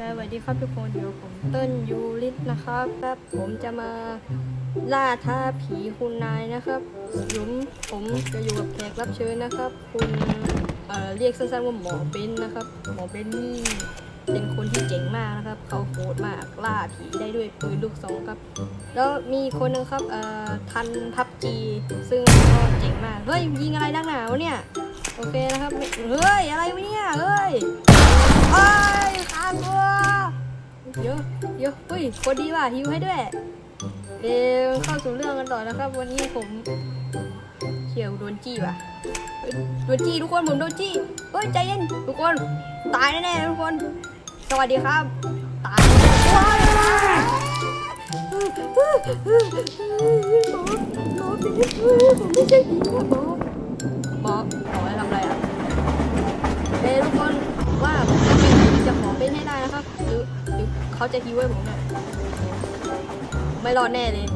สวัสดีครับทุกคนอยู่กับผมเติ้ลยูริสนะครับครับ ผมจะมาล่าท้าผีคุณนายนะครับหยุมผมจะอยู่กับแขกรับเชิญนะครับ คุณเอ่อเรียกสั้นๆว่าหมอเบนนะครับ หมอเบนนี่เป็นคนที่เจ๋งมากนะครับ เขาโหดมากล่าผีได้ด้วยปืนลูกซองครับ แล้วมีคนหนึงครับเอ่อทันพับจีซึ่งก็เจ๋งมาก เฮ้ยยิงอะไรนักหนาวเนี่ย โอเคนะครับ เฮ้ยอะไรวะเนี่ย เฮ้ยเอ้ยามตัวเดี๋ยวเดี๋ยวเฮ้ยคนดีว่ะฮิวให้ด้วยเดี๋ยวเข้าสู่เรื่องกันต่อนะครับ วันนี้ผมเขียวโดนจี้ว่ะโดนจี้ทุกคนผมโดนจี้เฮ้ยใจเย็นทุกคน ตายแน่ๆทุกคน สวัสดีครับ ตายว้ายหมอหมอเป็นผมไม่ใช่ผีนะหมอหมอ เขาจะฮิวให้ผมหน่อยไม่รอดแน่เลย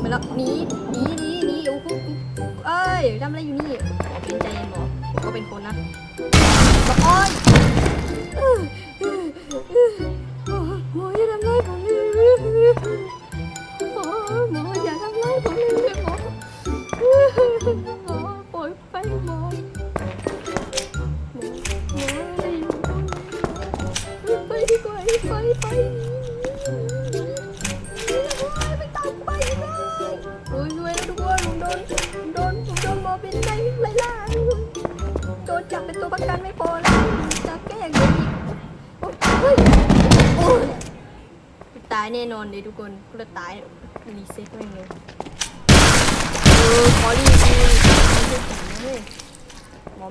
ไม่รอดหนีหนีหนีหนีโอ้โหเอ้ยทำอะไรอยู่นี่เป็นใจเย็นหมอผมก็เป็นคนนะโอ้ยหมออย่าทำร้ายผมเลย ไปไปไม่ตามไปเลยโอ้ยรวยแล้วทุกคนผมโดนผมโดนผมโดนหมอเป็นไล่ไล่ล่าโดนจับเป็นตัวประกันไม่พอแล้วจะแก้งเลยอีกโอ้ยโอ้ยตายแน่นอนเลยทุกคนกูจะตายรีเซ็ตแม่งเลยเออขอรี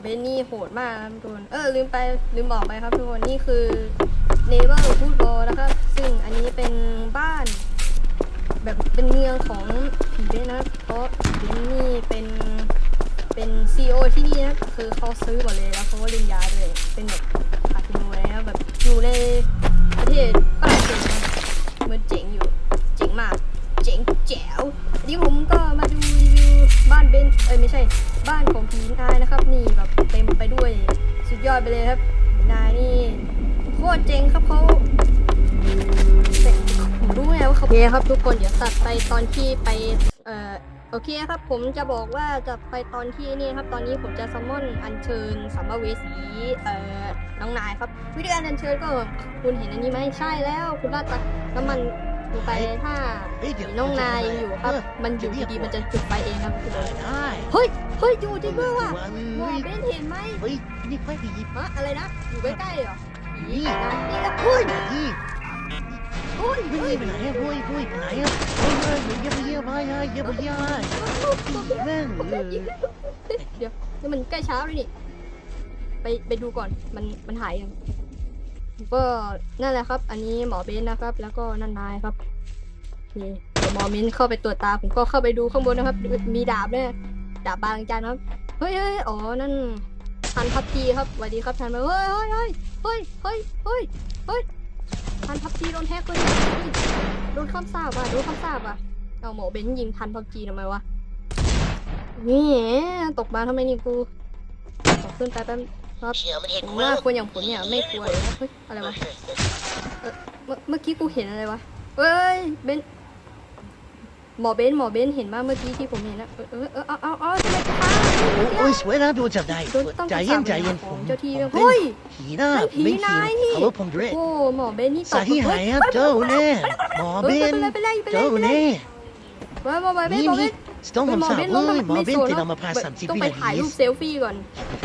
เบนนี่โหดมากครับทุกคน เออลืมไปลืมบอกไปครับทุกคนนี่คือเนเ o อร์ฟูดบอลนะครับ ซึ่งอันนี้เป็นบ้าน แบบเป็นเมืองของผีเบนนะครับเพราะเบนนี่เป็นเป็นซีอที่นี่นะคือเขาซื้อหมดเลยแล้วเขาก็เล่นยาด้วยเป็นแบบคาสิโนอะไรนะแบบอยู่ในประเทศ เจ๋งแจ๋ววันนี้ผมก็มาดูรีวิวบ้านเบนเอ้ยไม่ใช่ บ้านของผีนายนะครับ นี่แบบเต็มไปด้วยสุดยอดไปเลยครับผีนายนี่โคตรเจ๋งครับเขาแต่ผมรู้ไงว่าเขาโอเคครับ ทุกคนเดี๋ยวตัดไปตอนที่ไปเอ่อโอเคครับ ผมจะบอกว่าจะไปตอนที่นี่ครับตอนนี้ผมจะซัมมอนอัญเชิญสัมภเวสีเอ่อน้องนายครับ วิธีการอัญเชิญก็คุณเห็นอันนี้ไหมใช่แล้ว คุณราดตักน้ำมัน ลงไปถ้าเฮ้ยเดี๋ยวน้องนายยังอยู่ครับเออมันอยู่ดีๆมันจะจุดไฟเองครับคุณได้ได้เฮ้ยเฮ้ยอยู่จริงด้วยว่ะหมอเฮ้ยเบนเห็นไหมเฮ้ยนี่ไฟผีฮะอะไรนะอยู่ใกล้ๆเหรอนี่นะนี่นะเฮ้ยนี่เฮ้ยเฮ้เฮ้ยยไปไหนอะเฮ้ยเฮ้ยไปไหนอะเฮ้ยเฮ้ยเยี่ยมเยี่ยมไปเฮ้ยเยี่ยมเยี่ยมแม่งเออเดี๋ยวนี่มันใกล้เช้าเลยนี่ไปไปดูก่อนมันมันหายยัง ก็นั่นแหละครับ อันนี้หมอเบนนะครับ แล้วก็นันนายครับเดี๋ยวหมอมินเข้าไปตรวจตาผมก็เข้าไปดูข้างบนนะครับ มีดาบด้วยดาบบางจานครับเฮ้ยเฮ้ยอ๋อนั่นทันพับจีครับสวัสดีครับทันมาเฮ้ยเฮ้ยเฮ้ยเฮ้ยเฮ้ยเฮ้ยเฮ้ยทันพับจีโดนแฮกเลยเฮ้ยโดนคำสาบอะโดนคำสาบอะเอาหมอเบนยิงทันพับจีทำไมวะนี่ตกมาทำไมนี่กูขอขึ้นไปแป๊บ ครับเชี่ยมันเห็นผมกูว่าแล้วคนอย่างผมเนี่ยไม่ควรเลยนะเฮ้ยอะไรวะเมื่อเมื่อกี้กูเห็นอะไรวะเฮ้ยเบนหมอเบนหมอเบนเห็นว่าเมื่อกี้ที่ผมเห็นนะเออเออเออเอาเอาเอาทำไมจะฆ่าโอ้ยสวยนะดูจับได้โดนต้องใจเย็นใจเย็นขผองมเจ้าที่ผเรื่อมงเป็นเฮ้ยผีนะเฮ้ยผีไม่นายนี่เขาผมด้วยโอ้หมอเบนนี่ตสาที่หายครับเจ้าแน่หมอเฮ้เบยนไปเลยไปเลยไปเลยเจ้าไปเลยแน่ไปหมอเบนนี่หมอเบนี่นต้องหมอคำสั่งเบนเลลงยทำหมอไม่เบนโซนเป็นแล้เอาวมาพาสามสิบต้องวิไปนาถ่ายทีรูปเซลฟี่ก่อนแ